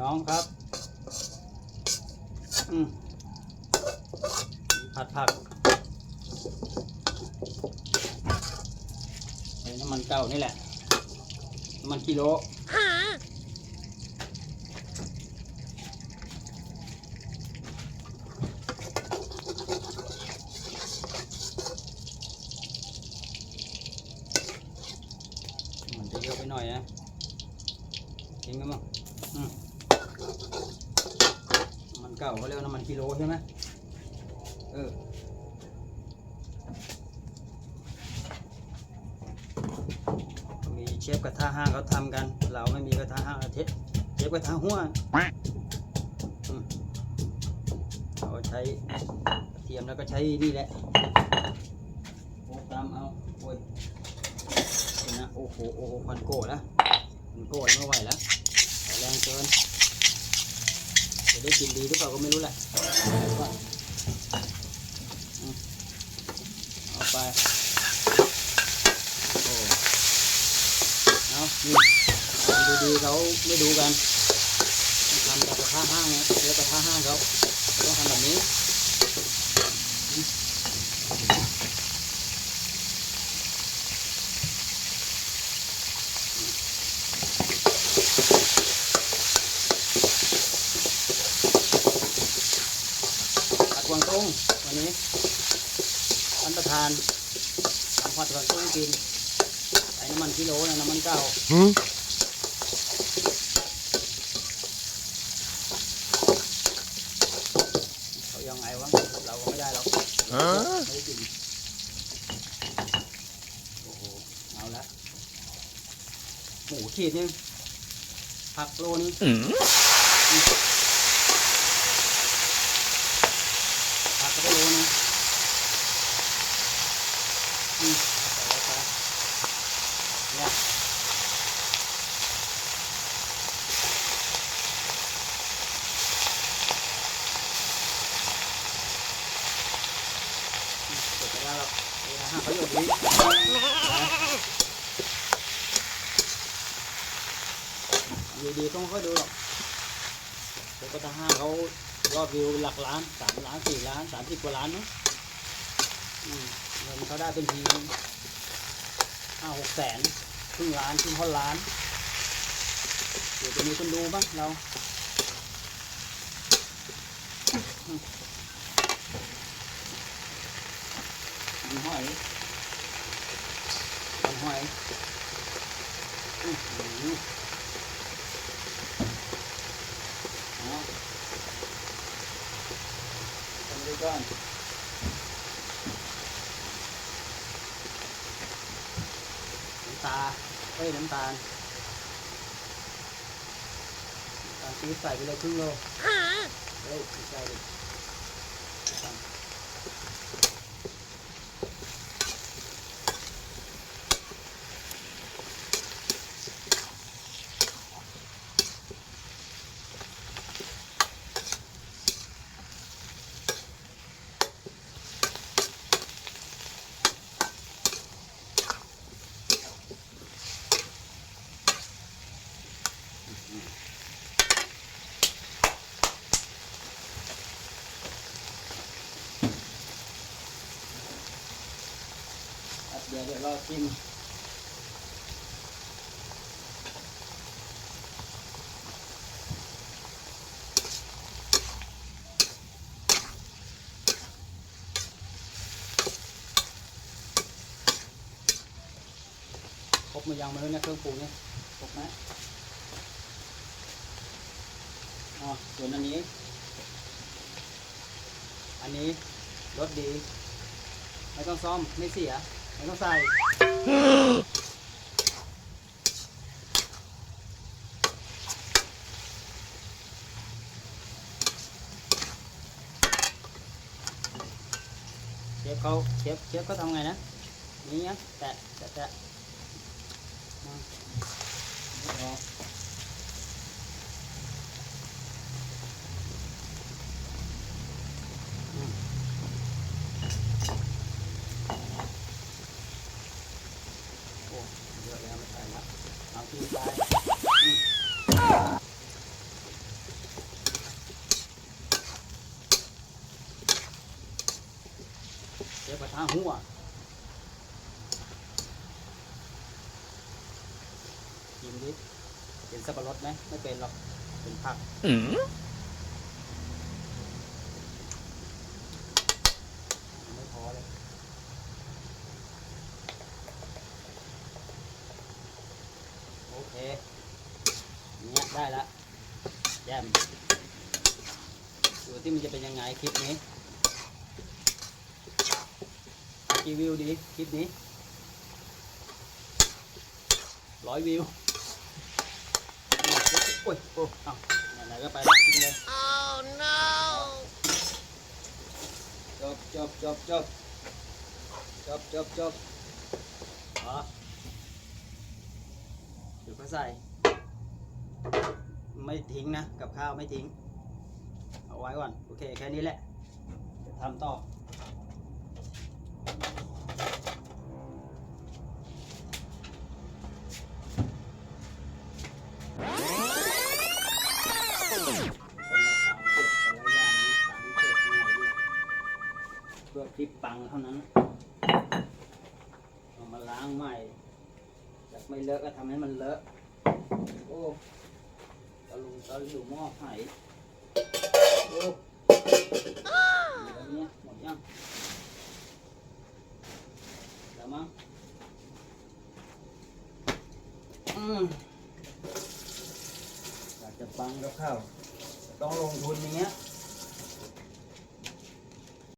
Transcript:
น้องครับอืมผัดผักใส่น้ำมันเก่านี่แหละน้ำมันกิโลมันจะเยอะไปหน่อยนะทิ้งกันมั้งอืมน้ำมัน เก่าเขาเรียกน้ำมันกิโลใช่ไหมเออมีเชฟกระทะห้างเขาทำกัน เราไม่มีกระทะห้างเทเชฟกระทะหัวเราใช้เทียมแล้วก็ใช้นี่แหละโอ้ตามเอาโอ้ยนะโอ้โหโอ้โหพันโกะแล้วพันโกะไม่ไหวแล้วแรงเกิน ได้กินดีหรือเปล่าก็ไม่รู้แหละเอาไปโอ้เอานี่ดูดีเขาไม่ดูกันทำกับกระทะห้างนะเรียวกระทะห้างเขาต้องทำแบบนี้ ผัดกวา งตุ้งวันนี้ท่านประธานทำผัดกวางตุ้งกินใส่น้ำมันกิโลนะน้ำมันเก่าหืมเขายังไงวะเราก็ไม่ได้หรอกฮะไม่ได้กินโอ้โหเอาละหมูขีดนึงผักโลนึง อืม ผักก็โลนึงอืมใส่ไปเนี่ยเสร็จไปแล้วหรอกเดี๋ยวนะฮะเขาหยดลิ้น อยู่ดีต้องค่อยดูหรอกเดี๋ยวก็จะห้างเขายอดวิวหลักล้านสามล้านสี่ล้านสามสิบกว่าล้านเนาะอืม เงินเขาได้เป็นทีห้าหกแสนครึ่งล้านครึ่งท่อนล้าน เดี๋ยวจะมีคนดูบ้างเราอืมมันหอยมันหอยอื้อหือเอาทำดูก่อนน้ำตาลเอ้ยน้ำตาลตามชีวิตใส่ไปเลยครึ่งโลเฮ้ยไม่ใช่ดิ เดี๋ยวเดี๋ยวรอชิมครบมายังม่รู้เนี่ยเครื่องปรุงเนี่ยครบไหม อ๋อส่วนอันนี้ อันนี้รสดี ไม่ต้องซ่อมไม่เสีย ไม่ต้องใส่ เชฟเขาเชฟเชฟเขาทำไงนะ นี่นะแตะแตะแตะมาเอาอืมโอ้เยอะแล้วไม่ใส่ละเอาที่ไปอืม ห้าหัวกินดิเป็นสับปะรดไหมไม่เป็นหรอกเป็นผักไม่พอเลยโอเคเนี้ยได้ละแจ่มดูที่มันจะเป็นยังไงคลิปนี้ กี่วิวดีคลิปนี้ร้อยวิวโอ้ยโอ้ยเอาไหนๆก็ไปแล้วกินเลย Oh no! จบจบจบจบจบจบจบอ๋อเดี๋ยวก็ใส่ ไม่ทิ้งนะ กับข้าวไม่ทิ้ง เอาไว้ก่อน โอเค แค่นี้แหละเดี๋ยวทำต่อ ล้างใหม่จากไม่เลอะก็ทำให้มันเลอะ โอ้ตะลุงตะหลิวหม้อไผ่โอ้มีแล้วเนี่ยหมดยังแล้วมั้งอืมอยากจะปังกับข้าวต้องลงทุนอย่างเงี้ย